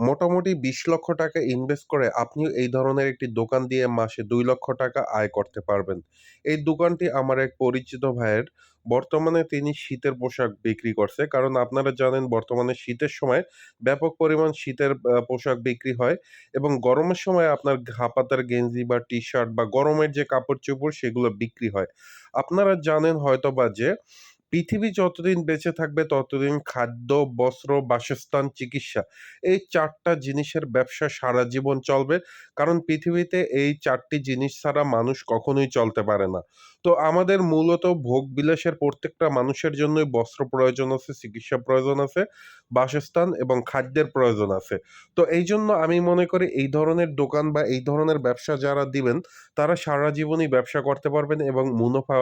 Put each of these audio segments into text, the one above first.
মোটামুটি ২০ লক্ষ টাকা ইনভেস্ট করে আপনিও এই ধরনের একটি দোকান দিয়ে মাসে দুই লক্ষ টাকা আয় করতে পারবেন। এই দোকানটি আমার এক পরিচিত ভাইয়ের। বর্তমানে তিনি শীতের পোশাক বিক্রি করছে। কারণ আপনারা জানেন, বর্তমানে শীতের সময় ব্যাপক পরিমাণ শীতের পোশাক বিক্রি হয় এবং গরমের সময় আপনার হাফহাতার গেঞ্জি বা টি-শার্ট বা গরমের যে কাপড়-চোপড় সেগুলো বিক্রি হয়। আপনারা জানেন হয়তো বা যে পৃথিবী যতদিন বেঁচে থাকবে ততদিন খাদ্য, বস্ত্র, বাসস্থান, চিকিৎসা এই চারটা জিনিসের ব্যবসা সারা জীবন চলবে। কারণ পৃথিবীতে এই চারটি জিনিস ছাড়া মানুষ কখনোই চলতে পারে না। তো আমাদের মূলত ভোগ-বিলাসের প্রত্যেকটা মানুষের জন্যই বস্ত্র প্রয়োজন আছে, চিকিৎসা প্রয়োজন আছে, বাসস্থান এবং খাদ্যের প্রয়োজন আছে। তো এই জন্য আমি মনে করি এই ধরনের দোকান বা এই ধরনের ব্যবসা যারা দিবেন তারা সারা জীবনই ব্যবসা করতে পারবেন এবং মুনাফা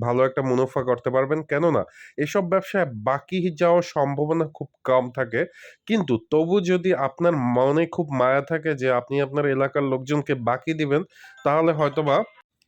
ভালো একটা মুনাফা করতে পারবেন। কেননা, এসব ব্যবসায় বাকি যাওয়ার সম্ভাবনা খুব কম থাকে। কিন্তু তবু যদি আপনার মনে খুব মায়া থাকে যে, আপনি আপনার এলাকার লোকজনকে বাকি দিবেন, তাহলে হয়তোবা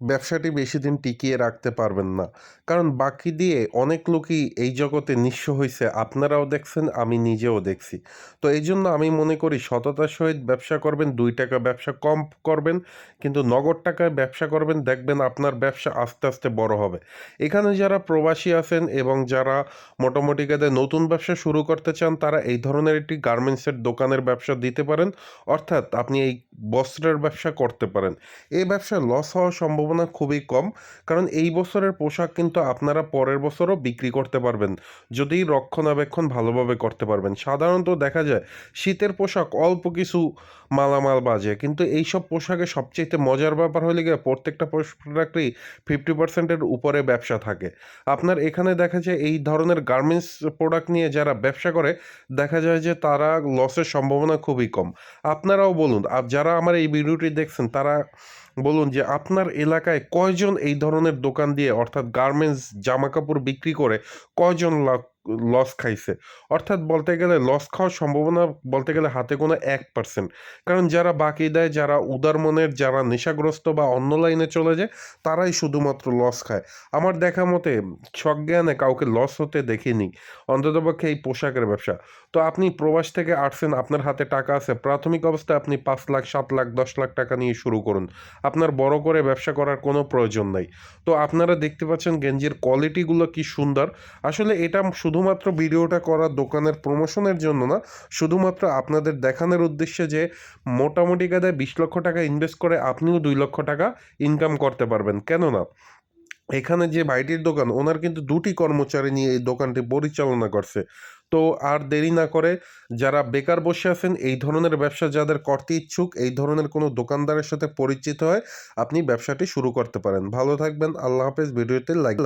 ব্যবসাটি বেশি দিন টিকিয়ে রাখতে পারবেন না। কারণ বাকি দিয়ে অনেক লোকই এই জগতে নিঃস্ব হয়েছে আপনারাও দেখছেন, আমি নিজেও দেখছি। তো এই জন্য আমি মনে করি সততার সহিত ব্যবসা করবেন, দুই টাকা ব্যবসা কম করবেন কিন্তু নগদ টাকায় ব্যবসা করবেন দেখবেন আপনার ব্যবসা আস্তে, আস্তে বড় হবে। এখানে যারা প্রবাসী আছেন এবং যারা মোটামুটি কায়দায় নতুন ব্যবসা শুরু করতে চান তারা এই ধরনের একটি গার্মেন্টসের দোকানের ব্যবসা দিতে পারেন। অর্থাৎ আপনি এই বস্ত্রের ব্যবসা করতে পারেন। এই ব্যবসায় লস হওয়ার সম্ভাবনা খুবই কম। কারণ এই বছরের পোশাক কিন্তু আপনারা পরের বছরও বিক্রি করতে পারবেন। যদি রক্ষণাবেক্ষণ ভালোভাবে করতে পারবেন। সাধারণত দেখা যায়, শীতের পোশাক অল্প কিছু মালামাল বাজে। কিন্তু এইসব পোশাকে সবচাইতে মজার ব্যাপার হলে গিয়ে প্রত্যেকটা প্রোডাক্টেই 50% উপরে ব্যবসা থাকে। আপনার এখানে দেখা যায়, এই ধরনের গার্মেন্টস প্রোডাক্ট নিয়ে যারা ব্যবসা করে, দেখা যায় যে তারা লসের সম্ভাবনা খুবই কম। আপনারাও বলুন, আপ যারা আমার এই ভিডিওটি দেখছেন, তারা বলুন যে আপনার এলাকায় কয়জন এই ধরনের দোকান দিয়ে অর্থাৎ গার্মেন্টস জামাকাপড় বিক্রি করে কয়জন লাভ লস খাইছে? অর্থাৎ বলতে গেলে লস খাওয়ার সম্ভাবনা বলতে গেলে হাতে গোনা 1% কারণ যারা বাকি দেয়, যারা উদার মনের, যারা নেশাগ্রস্ত বা অন্য লাইনে চলে যায় তারাই শুধুমাত্র লস খায়। আমার দেখা মতে সজ্ঞানে কাউকে লস হতে দেখিনি। অন্ততপক্ষে এই পোশাকের ব্যবসা। তো আপনি প্রবাস থেকে আসছেন, আপনার হাতে টাকা আছে। প্রাথমিক অবস্থায় আপনি পাঁচ লাখ, সাত লাখ, ১০ লাখ টাকা নিয়ে শুরু করুন। আপনার বড় করে ব্যবসা করার কোনো প্রয়োজন নাই। তো আপনারা দেখতে পাচ্ছেন গেঞ্জির কোয়ালিটিগুলো কি সুন্দর। আসলে এটা শুধুমাত্র ভিডিওটা করা দোকানের প্রমোশনের জন্য না। শুধুমাত্র আপনাদের দেখানোর উদ্দেশ্যে যে মোটামুটি কায়দায় ২০ লক্ষ টাকা ইনভেস্ট করে আপনিও দুই লক্ষ টাকা ইনকাম করতে পারবেন। কেননা, এখানে যে ভাইটির দোকান, ওনার কিন্তু দুটি কর্মচারী নিয়ে এই দোকানটি পরিচালনা করছে। তো আর দেরি না করে যারা বেকার বসে আছেন, এই ধরনের ব্যবসা যাদের করতে ইচ্ছুক, এই ধরনের কোনো দোকানদারের সাথে পরিচিত হয় আপনি ব্যবসাটি শুরু করতে পারেন। ভালো থাকবেন। আল্লাহ হাফেজ। ভিডিওতে লাইক